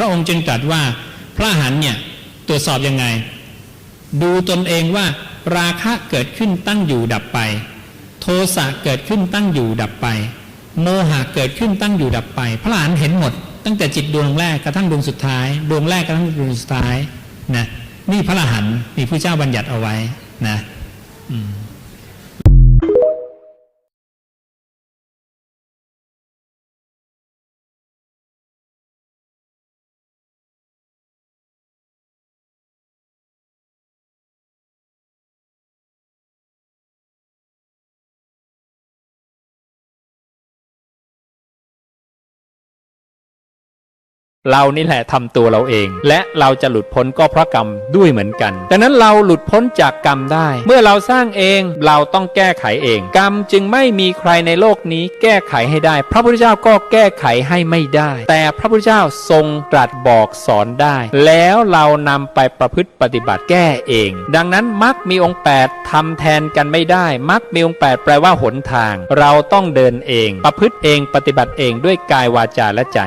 พระองค์จึงตรัสว่าพระหันเนี่ยตรวจสอบยังไง ดูตนเองว่าราคะเกิดขึ้นตั้งอยู่ดับไป โทสะเกิดขึ้นตั้งอยู่ดับไป โมหะเกิดขึ้นตั้งอยู่ดับไป พระหันเห็นหมด ตั้งแต่จิตดวงแรกกระทั่งดวงสุดท้าย ดวงแรกกระทั่งดวงสุดท้ายนะนี่พระหันมีผู้เจ้าบัญญัติเอาไว้นะ อืม เรานี่แหละทำตัวเราเอง และเราจะหลุดพ้นก็เพราะกรรมด้วยเหมือนกันดังนั้นเราหลุดพ้นจากกรรมได้ เมื่อเราสร้างเองเราต้องแก้ไขเอง กรรมจึงไม่มีใครในโลกนี้แก้ไขให้ได้ พระพุทธเจ้าก็แก้ไขให้ไม่ได้ แต่พระพุทธเจ้าทรงตรัสบอกสอนได้ แล้วเรานำไปประพฤติปฏิบัติแก้เอง ดังนั้นมักมีองค์ 8ทำแทนกันไม่ได้มักมีองค์ 8 แปลว่าหนทาง เราต้องเดินเอง ประพฤติเองปฏิบัติเองด้วยกายวาจาและใจ